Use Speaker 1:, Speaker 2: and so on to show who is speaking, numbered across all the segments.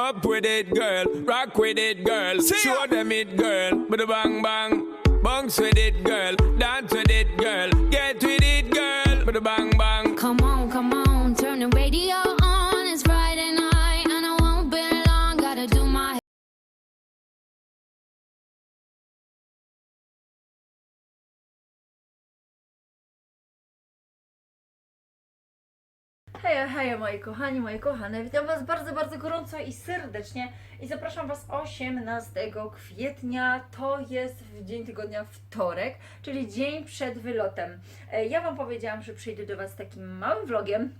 Speaker 1: Up with it, girl. Rock with it, girl. Show them it, girl. With a bang bang. Bounce with it, girl. Dance with it, girl. Get with it, girl. With a bang bang.
Speaker 2: Hej, hej, moi kochani, moje kochane. Witam Was bardzo, bardzo gorąco i serdecznie i zapraszam Was 18 kwietnia. To jest w dzień tygodnia wtorek, czyli dzień przed wylotem. E, Ja Wam powiedziałam, że przyjdę do Was takim małym vlogiem.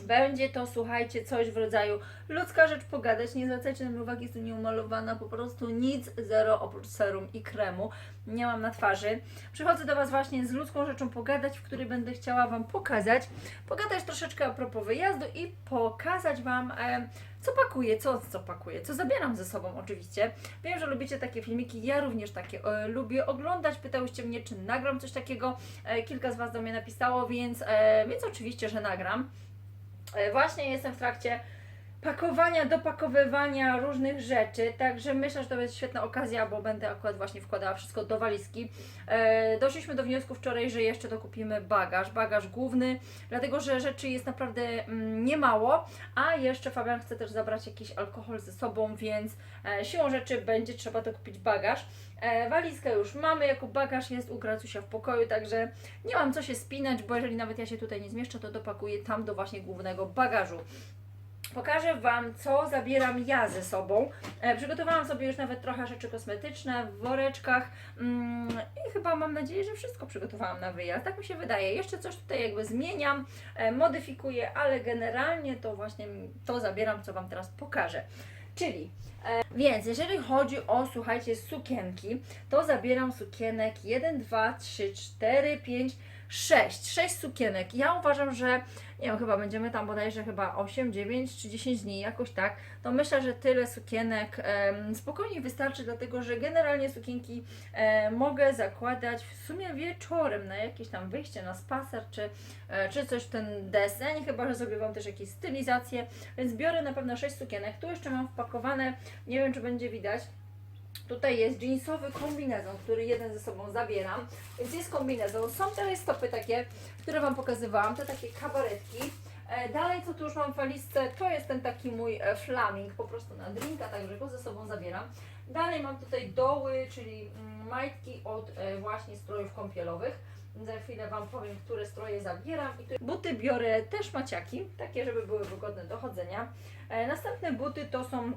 Speaker 2: Będzie to, słuchajcie, coś w rodzaju ludzka rzecz pogadać. Nie zwracajcie na mnie uwagi, jestem nieumalowana, po prostu nic, zero oprócz serum i kremu. Nie mam na twarzy. Przychodzę do Was właśnie z ludzką rzeczą pogadać, w której będę chciała Wam pokazać, pogadać troszeczkę a propos wyjazdu i pokazać Wam, e, co pakuję, co, co pakuję, co zabieram ze sobą oczywiście. Wiem, że lubicie takie filmiki, ja również takie e, lubię oglądać. Pytałyście mnie, czy nagram coś takiego. E, kilka z Was do mnie napisało, więc, e, więc oczywiście, że nagram. E, Właśnie jestem w trakcie pakowania, dopakowywania różnych rzeczy, także myślę, że to będzie świetna okazja, bo będę akurat właśnie wkładała wszystko do walizki. E, doszliśmy do wniosku wczoraj, że jeszcze dokupimy bagaż, bagaż główny, dlatego że rzeczy jest naprawdę mm, niemało, a jeszcze Fabian chce też zabrać jakiś alkohol ze sobą, więc e, siłą rzeczy będzie trzeba dokupić bagaż. E, walizkę już mamy, jako bagaż jest u Gracusia w pokoju, także nie mam co się spinać, bo jeżeli nawet ja się tutaj nie zmieszczę, to dopakuję tam do właśnie głównego bagażu. Pokażę Wam, co zabieram ja ze sobą. E, przygotowałam sobie już nawet trochę rzeczy kosmetyczne w woreczkach mm, i chyba mam nadzieję, że wszystko przygotowałam na wyjazd. Tak mi się wydaje. Jeszcze coś tutaj jakby zmieniam, e, modyfikuję, ale generalnie to właśnie to zabieram, co Wam teraz pokażę. Czyli, e, więc jeżeli chodzi o, słuchajcie, sukienki, to zabieram sukienek 1, 2, 3, 4, 5, 6. 6 sukienek. Ja uważam, że nie wiem, chyba będziemy tam bodajże chyba 8, 9 czy 10 dni, jakoś tak. To myślę, że tyle sukienek spokojnie wystarczy, dlatego że generalnie sukienki e, mogę zakładać w sumie wieczorem na jakieś tam wyjście na spacer czy, e, czy coś w ten deseń, chyba że zrobię Wam też jakieś stylizacje, więc biorę na pewno 6 sukienek. Tu jeszcze mam wpakowane, nie wiem czy będzie widać, Tutaj jest jeansowy kombinezon, który jeden ze sobą zabieram. Więc jest kombinezon. Są te stopy takie, które Wam pokazywałam, te takie kabaretki. E, Dalej, co tu już mam w walizce, to jest ten taki mój e, flaming, po prostu na drinka, także go ze sobą zabieram. Dalej mam tutaj doły, czyli mm, majtki od e, właśnie strojów kąpielowych. Za chwilę Wam powiem, które stroje zabieram. I tu buty biorę też maciaki, takie, żeby były wygodne do chodzenia. Następne buty to są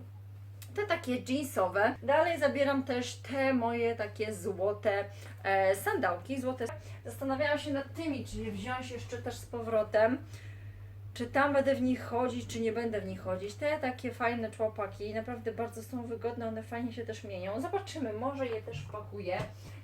Speaker 2: te takie jeansowe. Dalej zabieram też te moje takie złote e, sandałki, złote. Zastanawiałam się nad tymi, czy je wziąć jeszcze też z powrotem. Czy tam będę w nich chodzić, czy nie będę w nich chodzić. Te takie fajne człopaki, naprawdę bardzo są wygodne, one fajnie się też mienią. Zobaczymy, może je też wpakuję.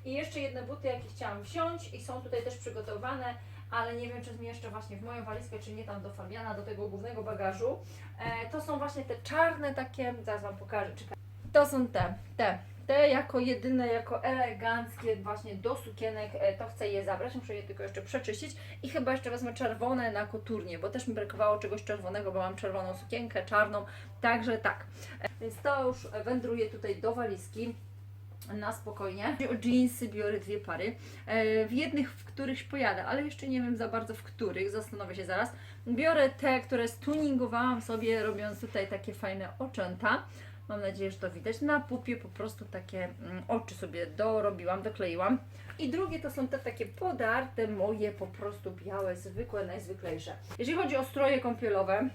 Speaker 2: I jeszcze jedne buty, jakie chciałam wziąć i są tutaj też przygotowane, ale nie wiem, czy zmieszczę właśnie w moją walizkę, czy nie tam do Fabiana, do tego głównego bagażu. E, to są właśnie te czarne takie, zaraz Wam pokażę, czekaj. To są te, te. Te jako jedyne, jako eleganckie właśnie do sukienek, e, to chcę je zabrać, muszę je tylko jeszcze przeczyścić i chyba jeszcze wezmę czerwone na koturnie, bo też mi brakowało czegoś czerwonego, bo mam czerwoną sukienkę, czarną, także tak. E, Więc to już wędruje tutaj do walizki na spokojnie. Jeansy biorę dwie pary. E, W jednych, w których pojadę, ale jeszcze nie wiem za bardzo w których, zastanowię się zaraz. Biorę te, które stuningowałam sobie, robiąc tutaj takie fajne oczęta. Mam nadzieję, że to widać. Na pupie po prostu takie mm, oczy sobie dorobiłam, dokleiłam. I drugie to są te takie podarte moje, po prostu białe, zwykłe, najzwyklejsze. Jeżeli chodzi o stroje kąpielowe,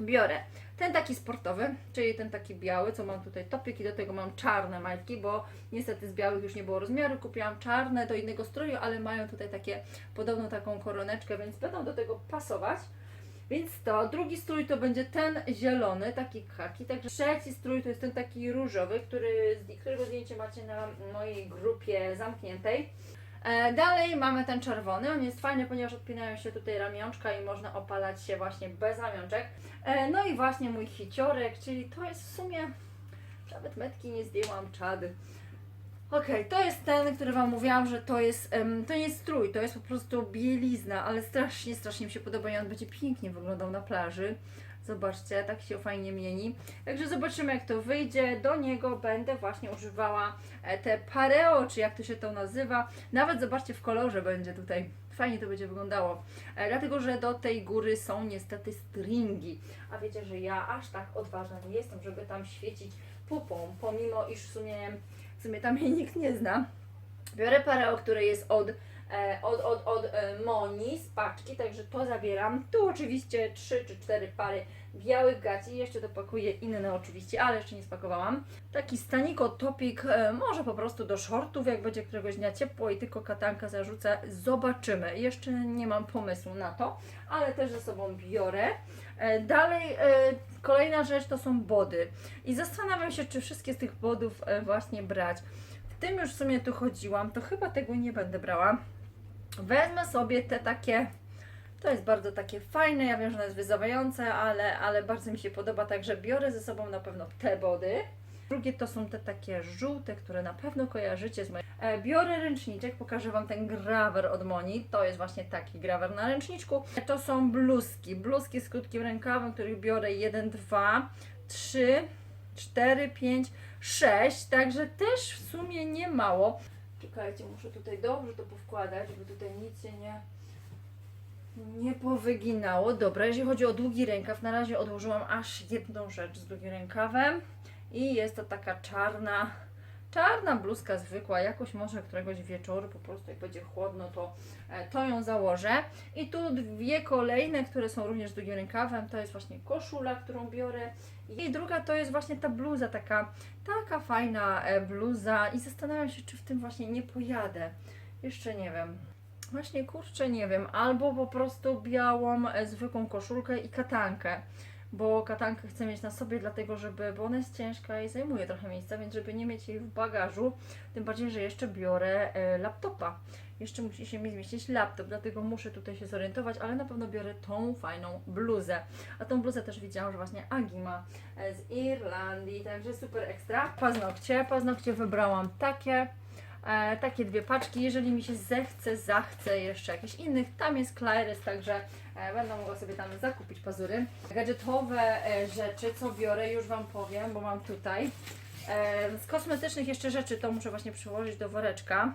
Speaker 2: biorę ten taki sportowy, czyli ten taki biały, co mam tutaj topik i do tego mam czarne majtki, bo niestety z białych już nie było rozmiaru. Kupiłam czarne do innego stroju, ale mają tutaj takie podobną taką koroneczkę, więc będą do tego pasować. Więc to, drugi strój to będzie ten zielony, taki kaki, także trzeci strój to jest ten taki różowy, który, którego zdjęcie macie na mojej grupie zamkniętej. E, Dalej mamy ten czerwony, on jest fajny, ponieważ odpinają się tutaj ramionczka i można opalać się właśnie bez ramionczek. E, No i właśnie mój hiciorek, czyli to jest w sumie, nawet metki nie zdjęłam, czady. Okej, to jest ten, który Wam mówiłam, że to jest, em, to nie jest strój, to jest po prostu bielizna, ale strasznie, strasznie mi się podoba i on będzie pięknie wyglądał na plaży. Zobaczcie, tak się fajnie mieni. Także zobaczymy jak to wyjdzie. Do niego będę właśnie używała e, te pareo, czy jak to się to nazywa. Nawet zobaczcie w kolorze będzie tutaj. Fajnie to będzie wyglądało. E, Dlatego, że do tej góry są niestety stringi. A wiecie, że ja aż tak odważna nie jestem, żeby tam świecić pupą, pomimo iż w sumie, w sumie tam jej nikt nie zna. Biorę pareo, które jest od, e, od, od, od e, Moni z paczki, także to zabieram. Tu oczywiście 3 czy 4 pary białych gaci, jeszcze dopakuję inne oczywiście, ale jeszcze nie spakowałam. Taki staniko topik, e, może po prostu do shortów, jak będzie któregoś dnia ciepło i tylko katanka zarzucę, zobaczymy. Jeszcze nie mam pomysłu na to, ale też ze sobą biorę. E, Dalej, e, kolejna rzecz to są body. I zastanawiam się, czy wszystkie z tych bodów e, właśnie brać. W tym już w sumie tu chodziłam, to chyba tego nie będę brała. Wezmę sobie te takie, to jest bardzo takie fajne, ja wiem, że ono jest wyzywające, ale, ale bardzo mi się podoba, także biorę ze sobą na pewno te body. Drugie to są te takie żółte, które na pewno kojarzycie z mojej... E, biorę ręczniczek, pokażę Wam ten grawer od Moni. To jest właśnie taki grawer na ręczniczku. To są bluzki, bluzki z krótkim rękawem, których biorę 1, 2, 3, 4, 5, 6, także też w sumie nie mało. Czekajcie, muszę tutaj dobrze to powkładać, żeby tutaj nic się nie, nie powyginało. Dobra, jeżeli chodzi o długi rękaw, na razie odłożyłam aż jedną rzecz z długim rękawem i jest to taka czarna, czarna bluzka zwykła, jakoś może któregoś wieczoru, po prostu jak będzie chłodno, to, e, to ją założę. I tu dwie kolejne, które są również długim rękawem, to jest właśnie koszula, którą biorę i druga to jest właśnie ta bluza, taka, taka fajna e, bluza i zastanawiam się, czy w tym właśnie nie pojadę. Jeszcze nie wiem. Właśnie kurczę, nie wiem. Albo po prostu białą, e, zwykłą koszulkę i katankę. Bo katankę chcę mieć na sobie, dlatego żeby, bo ona jest ciężka i zajmuje trochę miejsca, więc żeby nie mieć jej w bagażu, tym bardziej, że jeszcze biorę e, laptopa. Jeszcze musi się mi zmieścić laptop, dlatego muszę tutaj się zorientować, ale na pewno biorę tą fajną bluzę. A tą bluzę też widziałam, że właśnie Agi ma e, z Irlandii, także super ekstra. Paznokcie, paznokcie wybrałam takie. E, takie dwie paczki. Jeżeli mi się zechce, zachce jeszcze jakichś innych, tam jest Claire's, także e, będę mogła sobie tam zakupić pazury. Gadżetowe e, rzeczy, co biorę, już Wam powiem, bo mam tutaj. E, z kosmetycznych jeszcze rzeczy to muszę właśnie przyłożyć do woreczka.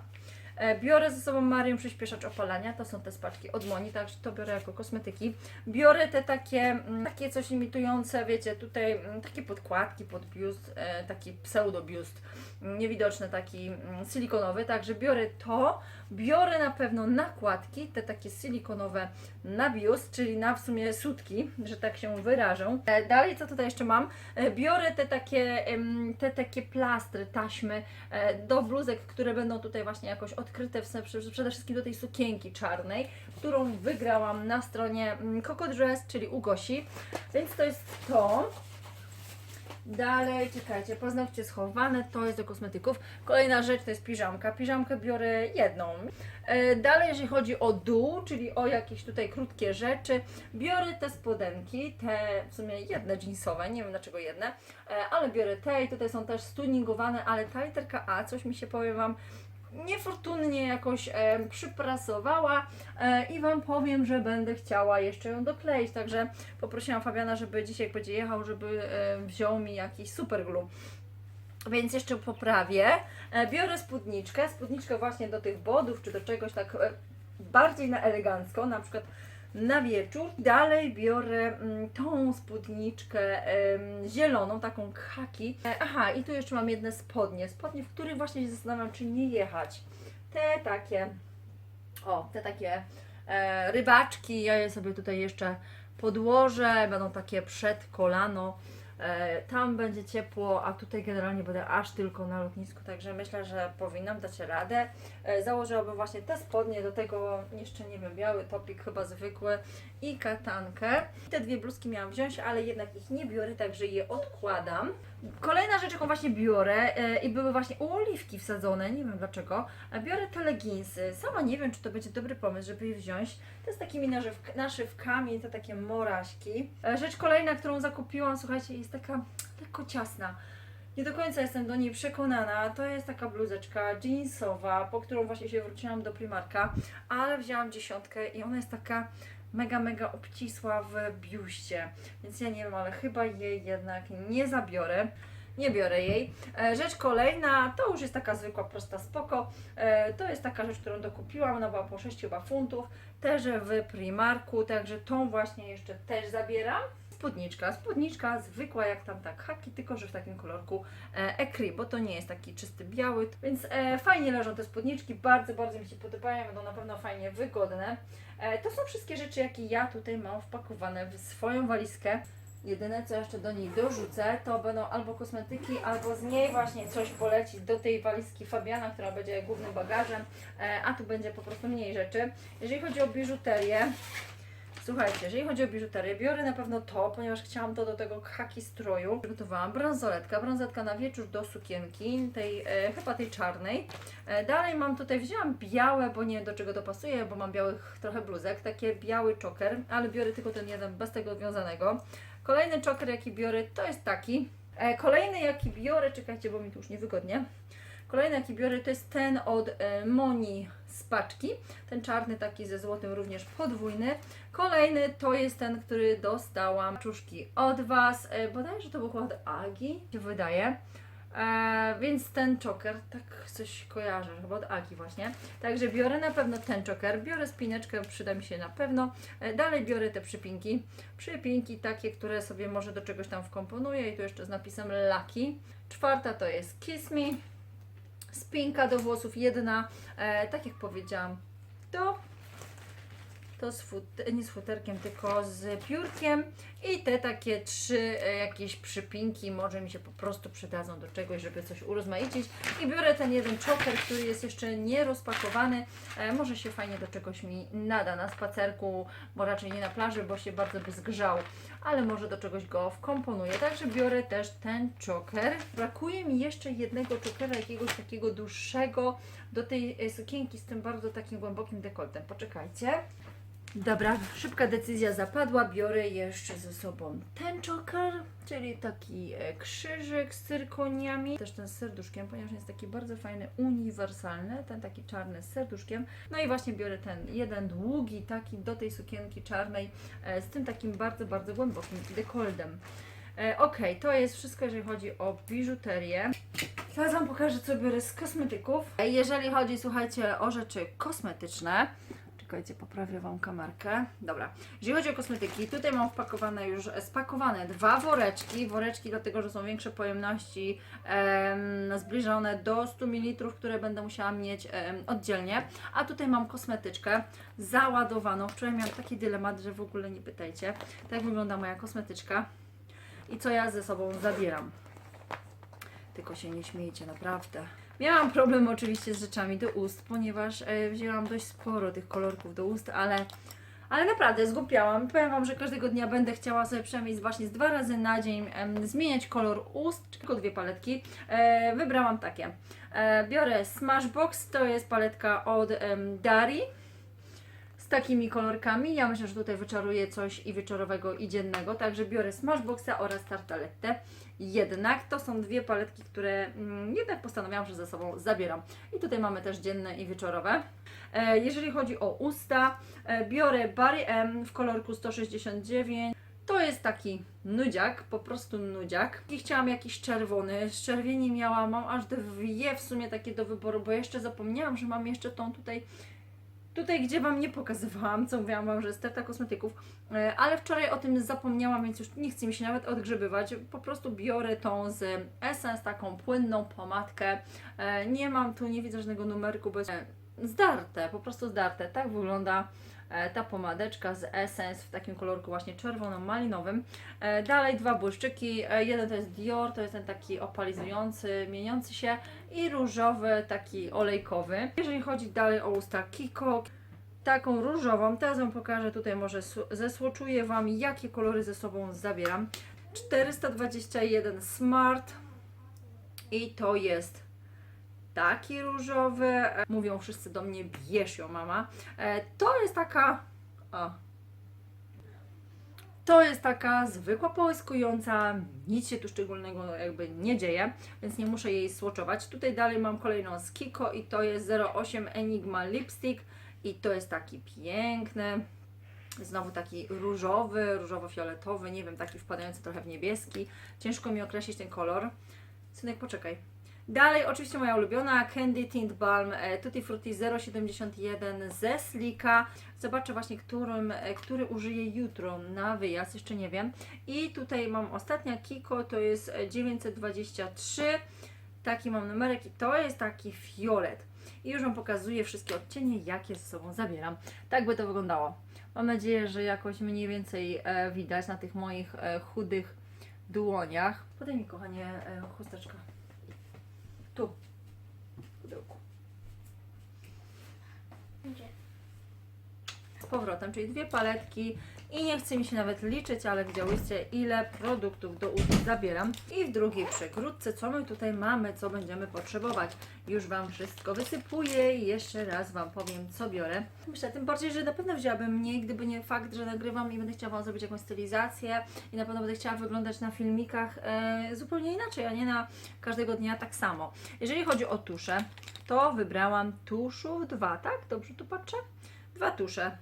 Speaker 2: E, Biorę ze sobą Marię przyspieszacz opalania, to są te spaczki od Moni, także to biorę jako kosmetyki. Biorę te takie, mm, takie coś imitujące, wiecie, tutaj mm, takie podkładki pod biust, e, taki pseudo biust, mm, niewidoczny taki silikonowy, także biorę to. Biorę na pewno nakładki, te takie silikonowe na biust, czyli na w sumie sutki, że tak się wyrażą. E, Dalej co tutaj jeszcze mam? Biorę te takie, te takie plastry, taśmy do bluzek, które będą tutaj właśnie jakoś odkryte, w sensie przede wszystkim do tej sukienki czarnej, którą wygrałam na stronie mm, Coco Dress, czyli u Gosi. Więc to jest to. Dalej, czekajcie, paznokcie schowane, to jest do kosmetyków. Kolejna rzecz to jest piżamka. Piżamkę biorę jedną. E, Dalej, jeżeli chodzi o dół, czyli o jakieś tutaj krótkie rzeczy, biorę te spodenki, te w sumie jedne jeansowe, nie wiem dlaczego jedne, e, ale biorę te i tutaj są też stuningowane, ale ta literka A, coś mi się powiem Wam, niefortunnie jakoś e, przyprasowała e, i Wam powiem, że będę chciała jeszcze ją dokleić, także poprosiłam Fabiana, żeby dzisiaj jak będzie jechał, żeby e, wziął mi jakiś superglue. Więc jeszcze poprawię. E, biorę spódniczkę, spódniczkę właśnie do tych bodów, czy do czegoś tak e, bardziej na elegancko, na przykład na wieczór. Dalej biorę mm, tą spódniczkę zieloną, taką khaki. E, aha, i tu jeszcze mam jedne spodnie. Spodnie, w których właśnie się zastanawiam, czy nie jechać. Te takie, o, te takie e, rybaczki, ja je sobie tutaj jeszcze podłożę, będą takie przed kolano. E, Tam będzie ciepło, a tutaj generalnie będę aż tylko na lotnisku, także myślę, że powinnam dać radę. E, Założyłabym właśnie te spodnie, do tego jeszcze nie wiem, biały topik chyba zwykły i katankę. Te dwie bluzki miałam wziąć, ale jednak ich nie biorę, także je odkładam. Kolejna rzecz, jaką właśnie biorę e, i były właśnie oliwki wsadzone, nie wiem dlaczego, a biorę te leginsy. Sama nie wiem, czy to będzie dobry pomysł, żeby je wziąć. To z takimi naszywkami, te takie moraśki. E, Rzecz kolejna, którą zakupiłam, słuchajcie, jest taka lekko ciasna. Nie do końca jestem do niej przekonana. To jest taka bluzeczka jeansowa, po którą właśnie się wróciłam do Primarka, ale wzięłam dziesiątkę i ona jest taka mega, mega obcisła w biuście, więc ja nie wiem, ale chyba jej jednak nie zabiorę. Nie biorę jej. E, Rzecz kolejna, to już jest taka zwykła, prosta spoko. E, To jest taka rzecz, którą dokupiłam, ona była po 6 chyba funtów, też w Primarku, także tą właśnie jeszcze też zabieram. Spódniczka, spódniczka zwykła jak tam tak haki, tylko że w takim kolorku e, ecri, bo to nie jest taki czysty biały, więc e, fajnie leżą te spódniczki, bardzo, bardzo mi się podobają, będą na pewno fajnie wygodne. E, to są wszystkie rzeczy, jakie ja tutaj mam wpakowane w swoją walizkę. Jedyne co jeszcze do niej dorzucę, to będą albo kosmetyki, albo z niej właśnie coś polecić do tej walizki Fabiana, która będzie głównym bagażem, e, a tu będzie po prostu mniej rzeczy. Jeżeli chodzi o biżuterię, Słuchajcie, jeżeli chodzi o biżuterię, biorę na pewno to, ponieważ chciałam to do tego haki stroju. Przygotowałam bransoletka, bransoletka na wieczór do sukienki, tej e, chyba tej czarnej. E, dalej mam tutaj, wzięłam białe, bo nie wiem do czego to pasuje, bo mam białych trochę bluzek, takie biały czoker, ale biorę tylko ten jeden bez tego wiązanego. Kolejny czoker jaki biorę to jest taki. E, kolejny jaki biorę, czekajcie, bo mi tu już niewygodnie. Kolejny jaki biorę to jest ten od e, Moni z paczki. Ten czarny taki ze złotym również podwójny. Kolejny to jest ten, który dostałam czuszki od Was. E, bodajże to był chyba od Agi, się wydaje. E, więc ten czoker, tak coś kojarzę, chyba od Agi właśnie. Także biorę na pewno ten czoker, biorę spineczkę, przyda mi się na pewno. Dalej biorę te przypinki. Przypinki takie, które sobie może do czegoś tam wkomponuję i tu jeszcze z napisem Lucky. Czwarta to jest Kiss Me. Spinka do włosów jedna, e, tak jak powiedziałam, to to z fut, nie z futerkiem, tylko z piórkiem i te takie trzy e, jakieś przypinki może mi się po prostu przydadzą do czegoś, żeby coś urozmaicić. I biorę ten jeden choker, który jest jeszcze nie rozpakowany, e, może się fajnie do czegoś mi nada na spacerku, bo raczej nie na plaży, bo się bardzo by zgrzał, ale może do czegoś go wkomponuję, także biorę też ten choker. Brakuje mi jeszcze jednego chokera, jakiegoś takiego dłuższego do tej e, sukienki z tym bardzo takim głębokim dekoltem, poczekajcie. Dobra, szybka decyzja zapadła. Biorę jeszcze ze sobą ten choker, czyli taki e, krzyżyk z cyrkoniami. Też ten z serduszkiem, ponieważ jest taki bardzo fajny, uniwersalny. Ten taki czarny z serduszkiem. No i właśnie biorę ten jeden długi, taki do tej sukienki czarnej, e, z tym takim bardzo, bardzo głębokim dekoltem. E, ok, to jest wszystko, jeżeli chodzi o biżuterię. Teraz Wam pokażę, co biorę z kosmetyków. Jeżeli chodzi, słuchajcie, o rzeczy kosmetyczne, Czekajcie, poprawię Wam kamerkę. Dobra. Jeżeli chodzi o kosmetyki, tutaj mam wpakowane już, spakowane dwa woreczki. Woreczki dlatego, że są większe pojemności, em, zbliżone do 100 ml, które będę musiała mieć em, oddzielnie. A tutaj mam kosmetyczkę załadowaną. Wczoraj miałam taki dylemat, że w ogóle nie pytajcie. Tak wygląda moja kosmetyczka i co ja ze sobą zabieram. Tylko się nie śmiejcie, naprawdę. Miałam problem oczywiście z rzeczami do ust, ponieważ e, wzięłam dość sporo tych kolorków do ust, ale, ale naprawdę zgłupiałam. Powiem Wam, że każdego dnia będę chciała sobie przynajmniej właśnie z dwa razy na dzień zmieniać kolor ust, tylko dwie paletki. E, wybrałam takie. E, biorę Smashbox, to jest paletka od Dari takimi kolorkami. Ja myślę, że tutaj wyczaruję coś i wieczorowego, i dziennego. Także biorę Smashboxa oraz Tartaletę. Jednak to są dwie paletki, które mm, jednak postanowiłam, że ze sobą zabieram. I tutaj mamy też dzienne i wieczorowe. E, jeżeli chodzi o usta, e, biorę Barry M w kolorku 169. To jest taki nudziak, po prostu nudziak. I chciałam jakiś czerwony. Z czerwieni miałam, mam aż dwie w sumie takie do wyboru, bo jeszcze zapomniałam, że mam jeszcze tą tutaj Tutaj, gdzie Wam nie pokazywałam, co mówiłam Wam, że jest sterta kosmetyków, e, ale wczoraj o tym zapomniałam, więc już nie chce mi się nawet odgrzebywać. Po prostu biorę tą z Essence, taką płynną pomadkę. E, Nie mam tu, nie widzę żadnego numerku, bo jest e, zdarte, po prostu zdarte. Tak wygląda ta pomadeczka z Essence w takim kolorku właśnie czerwono-malinowym. E, Dalej dwa błyszczyki, E, jeden to jest Dior, to jest ten taki opalizujący, mieniący się i różowy, taki olejkowy. Jeżeli chodzi dalej o usta Kiko, taką różową, teraz Wam pokażę, tutaj może zesłoczuję Wam, jakie kolory ze sobą zabieram. 421 Smart i to jest taki różowy. E, Mówią wszyscy do mnie, bierz ją mama. E, To jest taka... O, to jest taka zwykła połyskująca, nic się tu szczególnego jakby nie dzieje, więc nie muszę jej swatchować. Tutaj dalej mam kolejną z Kiko i to jest 08 Enigma Lipstick i to jest taki piękny. Znowu taki różowy, różowo-fioletowy, nie wiem, taki wpadający trochę w niebieski. Ciężko mi określić ten kolor. Synek, poczekaj. Dalej, oczywiście moja ulubiona Candy Tint Balm e, Tutti Frutti 071 ze Slika. Zobaczę właśnie, którym, e, który użyję jutro na wyjazd, jeszcze nie wiem. I tutaj mam ostatnia Kiko, to jest e, 923. Taki mam numerek i to jest taki fiolet. I już Wam pokazuję wszystkie odcienie, jakie ze sobą zabieram. Tak by to wyglądało. Mam nadzieję, że jakoś mniej więcej e, widać na tych moich chudych dłoniach. Podaj mi, kochanie, chusteczkę. Tu. W pudełku. Z powrotem, czyli dwie paletki i nie chce mi się nawet liczyć, ale widziałyście ile produktów do ust zabieram. I w drugiej przegródce, co my tutaj mamy, co będziemy potrzebować. Już Wam wszystko wysypuję i jeszcze raz Wam powiem, co biorę. Myślę, tym bardziej, że na pewno wzięłabym mniej, gdyby nie fakt, że nagrywam i będę chciała zrobić jakąś stylizację i na pewno będę chciała wyglądać na filmikach e, zupełnie inaczej, a nie na każdego dnia tak samo. Jeżeli chodzi o tusze, to wybrałam tuszów dwa, tak? Dobrze tu patrzę? Dwa tusze.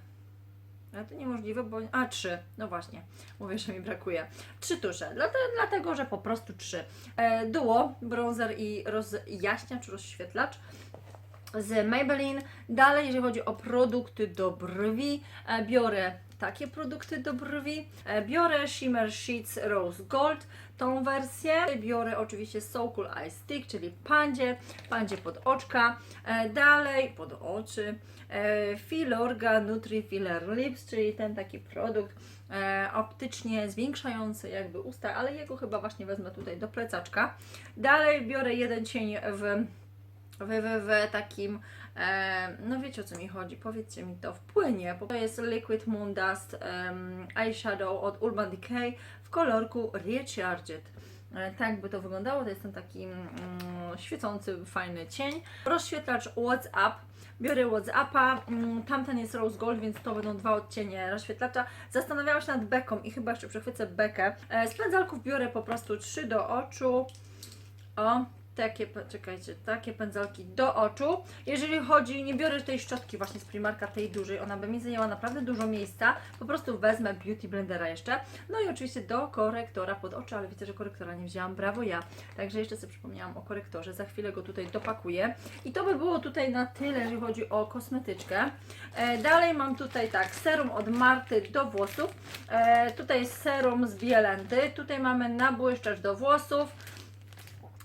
Speaker 2: Ale to niemożliwe, bo. A, trzy. No właśnie. Mówię, że mi brakuje. Trzy tusze. Dlatego, dlatego że po prostu trzy. E, duo, bronzer i rozjaśniacz, rozświetlacz z Maybelline. Dalej, jeżeli chodzi o produkty do brwi, e, biorę takie produkty do brwi. E, biorę Shimmer Sheets Rose Gold, tą wersję. Biorę oczywiście So Cool Eye Stick, czyli pandzie, pandzie pod oczka. E, dalej, pod oczy, e, Filorga Nutri Filler Lips, czyli ten taki produkt optycznie zwiększający jakby usta, ale jego chyba właśnie wezmę tutaj do plecaczka. Dalej biorę jeden cień w w, takim, e, no wiecie o co mi chodzi, powiedzcie mi to, w płynie. To jest Liquid Moon Dust em, Eyeshadow od Urban Decay w kolorku Recharged. E, tak by to wyglądało, to jest ten taki mm, świecący, fajny cień. Rozświetlacz WhatsApp. Biorę WhatsAppa, mm, tamten jest Rose Gold, więc to będą dwa odcienie rozświetlacza. Zastanawiałam się nad beką i chyba jeszcze przechwycę bekę. E, z pędzelków biorę po prostu trzy do oczu. O, takie, czekajcie, takie pędzelki do oczu. Jeżeli chodzi, nie biorę tej szczotki właśnie z Primarka, tej dużej, ona by mi zajęła naprawdę dużo miejsca. Po prostu wezmę Beauty Blendera jeszcze. No i oczywiście do korektora pod oczy, ale widzę, że korektora nie wzięłam, brawo ja. Także jeszcze sobie przypomniałam o korektorze, za chwilę go tutaj dopakuję. I to by było tutaj na tyle, jeżeli chodzi o kosmetyczkę. E, dalej mam tutaj tak, serum od Marty do włosów. E, tutaj jest serum z Bielenty, tutaj mamy nabłyszczacz do włosów.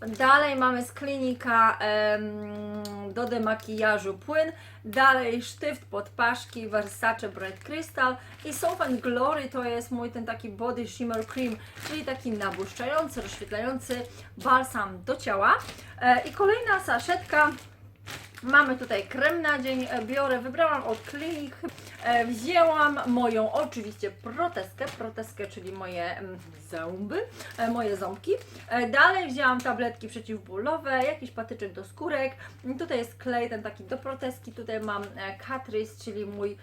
Speaker 2: Dalej mamy z klinika em, do demakijażu płyn. Dalej sztyft pod paszki Versace Bright Crystal. I Soap and Glory to jest mój ten taki body shimmer cream, czyli taki nabłyszczający, rozświetlający balsam do ciała. E, I kolejna saszetka. Mamy tutaj krem na dzień, e, biorę, wybrałam od Clinic, e, wzięłam moją oczywiście proteskę, proteskę, czyli moje mm, zęby, e, moje ząbki. Dalej wzięłam tabletki przeciwbólowe, jakiś patyczek do skórek, tutaj jest klej ten taki do proteski, tutaj mam Catrice, czyli mój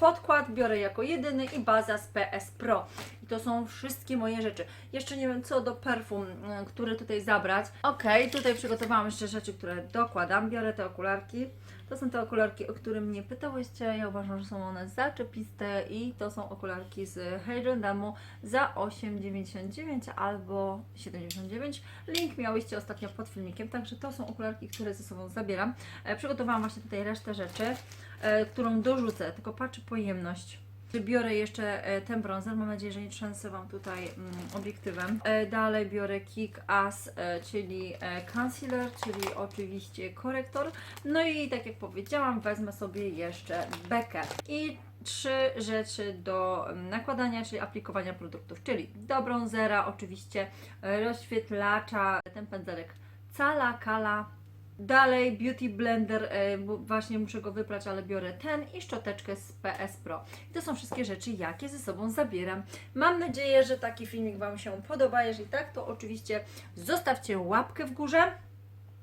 Speaker 2: podkład, biorę jako jedyny i baza z PS Pro. To są wszystkie moje rzeczy. Jeszcze nie wiem co do perfum, mm, które tutaj zabrać. Ok, tutaj przygotowałam jeszcze rzeczy, które dokładam. Biorę te okularki. To są te okularki, o które mnie pytałyście. Ja uważam, że są one zaczepiste i to są okularki z Hayden Damu za 8,99 albo 7,99. Link miałyście ostatnio pod filmikiem, także to są okularki, które ze sobą zabieram. E, przygotowałam właśnie tutaj resztę rzeczy, e, którą dorzucę, tylko patrzę pojemność. Biorę jeszcze e, ten bronzer, mam nadzieję, że nie trzęsę Wam tutaj mm, obiektywem. E, Dalej biorę Kick Ass, e, czyli concealer, czyli oczywiście korektor. No i tak jak powiedziałam, wezmę sobie jeszcze bekę. I trzy rzeczy do nakładania, czyli aplikowania produktów, czyli do bronzera oczywiście, rozświetlacza, ten pędzelek Cala, Kala, Dalej Beauty Blender, e, właśnie muszę go wyprać, ale biorę ten i szczoteczkę z PS Pro. I to są wszystkie rzeczy, jakie ze sobą zabieram. Mam nadzieję, że taki filmik Wam się podoba. Jeżeli tak, to oczywiście zostawcie łapkę w górze.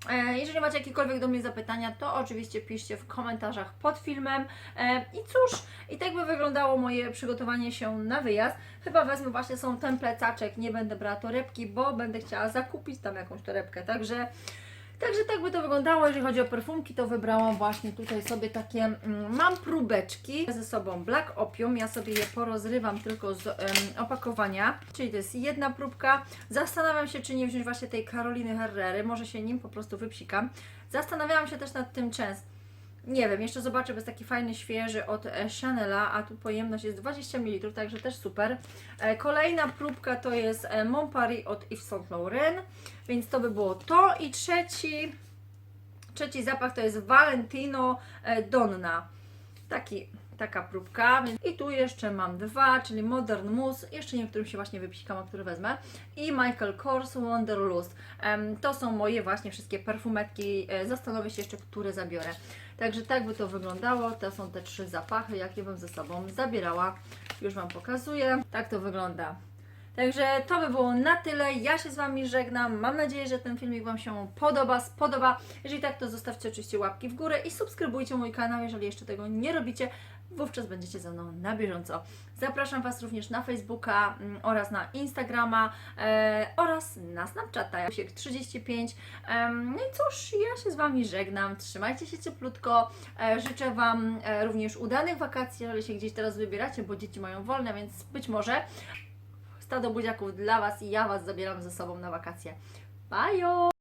Speaker 2: E, Jeżeli macie jakiekolwiek do mnie zapytania, to oczywiście piszcie w komentarzach pod filmem. E, I cóż, i tak by wyglądało moje przygotowanie się na wyjazd. Chyba wezmę właśnie są ten plecaczek, nie będę brała torebki, bo będę chciała zakupić tam jakąś torebkę. Także Także tak by to wyglądało, jeżeli chodzi o perfumki, to wybrałam właśnie tutaj sobie takie, mm, mam próbeczki ze sobą. Black Opium, ja sobie je porozrywam tylko z opakowania, czyli to jest jedna próbka, zastanawiam się, czy nie wziąć właśnie tej Karoliny Herrery, może się nim po prostu wypsikam, zastanawiałam się też nad tym często, nie wiem, jeszcze zobaczę, bo jest taki fajny, świeży od e, Chanela, a tu pojemność jest 20 ml, także też super. E, Kolejna próbka to jest e, Mon Paris od Yves Saint Laurent, więc to by było to. I trzeci, trzeci zapach to jest Valentino Donna. Taki, taka próbka. I tu jeszcze mam dwa, czyli Modern Mousse, jeszcze nie, którym się właśnie wypsikam, a który wezmę. I Michael Kors Wanderlust. Em, to są moje właśnie wszystkie perfumetki. E, Zastanowię się jeszcze, które zabiorę. Także tak by to wyglądało. To są te trzy zapachy, jakie bym ze sobą zabierała. Już Wam pokazuję. Tak to wygląda. Także to by było na tyle. Ja się z Wami żegnam. Mam nadzieję, że ten filmik Wam się podoba, spodoba. Jeżeli tak, to zostawcie oczywiście łapki w górę i subskrybujcie mój kanał, jeżeli jeszcze tego nie robicie. Wówczas będziecie ze mną na bieżąco. Zapraszam Was również na Facebooka mm, oraz na Instagrama e, oraz na Snapchata. Jasiek 35. Em, no i cóż, ja się z Wami żegnam. Trzymajcie się cieplutko. E, życzę Wam e, również udanych wakacji, jeżeli się gdzieś teraz wybieracie, bo dzieci mają wolne, więc być może stado buziaków dla Was i ja Was zabieram ze sobą na wakacje. Bajo!